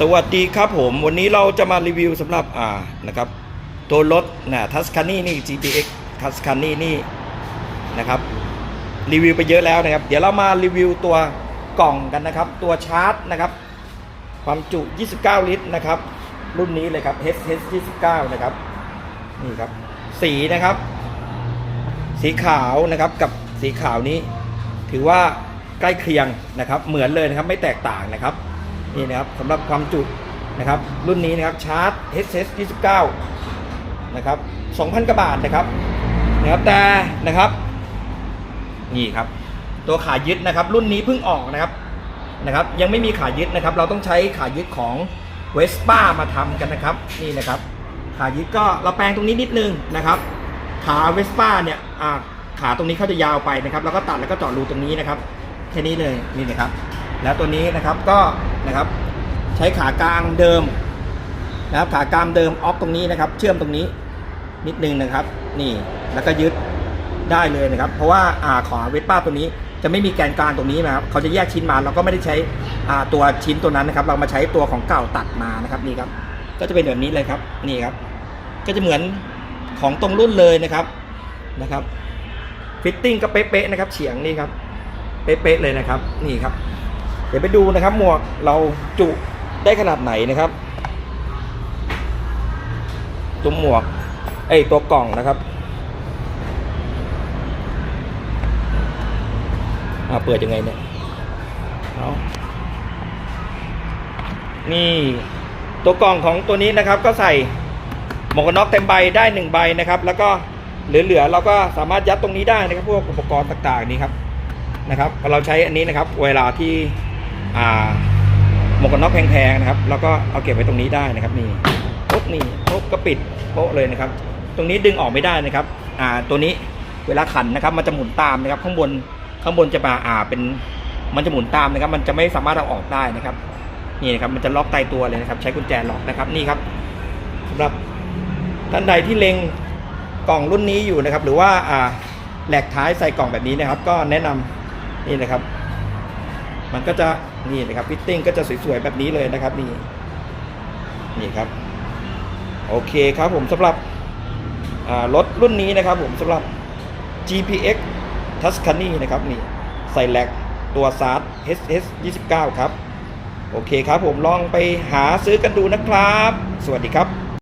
สวัสดีครับผม วันนี้เราจะมารีวิวสำหรับอ่านะครับ ตัวรถนะทัสคานี่นี่ GTX ทัสคานี่นี่นะครับ รีวิวไปเยอะแล้วนะครับ เดี๋ยวเรามารีวิวตัวกล่องกันนะครับ ตัวชาร์จนะครับ ความจุ 29 ลิตรนะครับ รุ่นนี้เลยครับ HS 29นะครับนี่ครับ สีนะครับ สีขาวนะครับกับสีขาวนี้ ถือว่าใกล้เคียงนะครับ เหมือนเลยนะครับไม่แตกต่างนะครับ นี่นะครับสำหรับความจุนะครับ รุ่นนี้นะครับชาร์จ HS 29นะครับ2,000กว่าบาทนะครับนะครับแต่นะครับ นี่ครับ ตัวขายึดนะครับ รุ่นนี้เพิ่งออกนะครับนะครับ ยังไม่มีขายึดนะครับ เราต้องใช้ขายึดของเวสป้ามาทำกันนะครับ นี่นะครับ ขายึดก็เราแปลงตรงนี้นิดนึงนะครับ ขาเวสป้าเนี่ยขาตรงนี้เขาจะยาวไปนะครับ แล้วก็ตัดแล้วก็เจาะรูตรงนี้นะครับ แค่นี้เลยนี่นะครับ แล้วตัวนี้นะครับก็ นะครับ ใช้ขากลางเดิมนะครับ ขากลางเดิมออฟตรงนี้นะครับ เชื่อมตรงนี้นิดนึงนะครับ นี่แล้วก็ยึดได้เลยนะครับ เพราะว่าอ่าของเวสป้าตัวนี้จะไม่มีแกนกลางตรงนี้นะครับ เขาจะแยกชิ้นมาเราก็ไม่ได้ใช้อ่าตัวชิ้นตัวนั้นนะครับ เรามาใช้ตัวของเก่าตัดมานะครับนี่ครับ ก็จะเป็นแบบนี้เลยครับนี่ครับ ก็จะเหมือนของตรงรุ่นเลยนะครับนะครับฟิตติ้งก็เป๊ะๆนะครับ เฉียงนี่ครับ เป๊ะๆเลยนะครับ นี่ครับ ดี๋ยวไปดูนะครับ หมวกเราจุได้ขนาดไหนนะครับ ตัวหมวกไอตัวกล่องนะครับอ่าเปิดยังไงเนี่ยเอานี่ตัวกล่องของตัวนี้นะครับ ก็ใส่หมวกกันน็อกเต็มใบได้หนึ่งใบนะครับ แล้วก็เหลือๆเราก็สามารถยัดตรงนี้ได้นะครับ พวกอุปกรณ์ต่างๆนี้ครับนะครับเราใช้อันนี้นะครับ เวลาที่ หมวกกันน็อกแพงๆนะครับเราก็เอาเก็บไว้ตรงนี้ได้นะครับ นี่ปุ๊บนี่ปุ๊บก็ปิดโป๊ะเลยนะครับ ตรงนี้ดึงออกไม่ได้นะครับอ่าตัวนี้เวลาขันนะครับ มันจะหมุนตามนะครับ ข้างบนข้างบนจะมาอ่าเป็นมันจะหมุนตามนะครับ มันจะไม่สามารถเอาออกได้นะครับนี่นะครับมันจะล็อกตายตัวเลยนะครับ ใช้กุญแจล็อกนะครับนี่ครับสำหรับท่านใดที่เล็งกล่องรุ่นนี้อยู่นะครับ หรือว่าอ่าแหลกท้ายใส่กล่องแบบนี้นะครับ ก็แนะนำนี่นะครับ มันก็จะนี่นะครับฟิตติ้งก็จะสวยๆแบบนี้เลยนะครับนี่นี่ครับโอเคครับผมสำหรับรถรุ่นนี้นะครับผมสำหรับ GPX Tuscany นะครับนี่ใส่แลกตัวซาร์ HS 29 ครับ โอเคครับผมลองไปหาซื้อกันดูนะครับ สวัสดีครับ